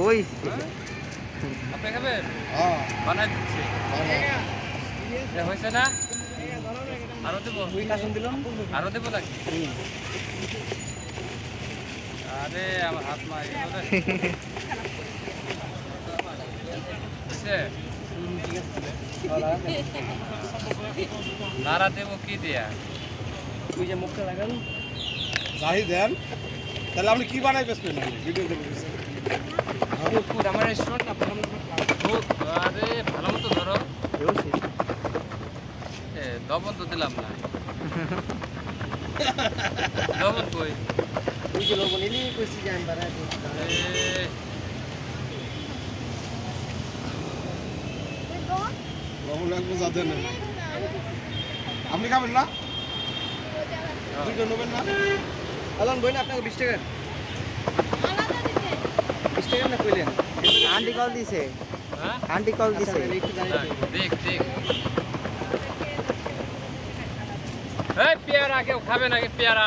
ওই। আপনি খাবেন? হ্যাঁ। বানাই দিচ্ছি। হয়েছে না? আরও দেবো? আরও দেবো নাকি? আরে আমার হাত মা নাড়া দেবো কি দেয়া? তুই যে মুখটা লাগান যাই দেন। তাহলে আপনি কি বানাই বেসবেন ভিডিও করে আমার রেস্টুরেন্ট আপনার খুব আরে ভালো মতো ধরো। এ দবন তো দিলাম না। দবন কই? যে কইছি আমি লবণ লাগবে আপনি খাবেন না? দুটো নেবেন না? আলান বই না আপনাকে বিশ টাকা। বিশ টাকা না কইলেন? আন্টি কল দিছে। হ্যাঁ? আন্টি কল আচ্ছা, দিছে। দেখ দেখ। এই পেয়ারা কেউ খাবে নাকি? পেয়ারা।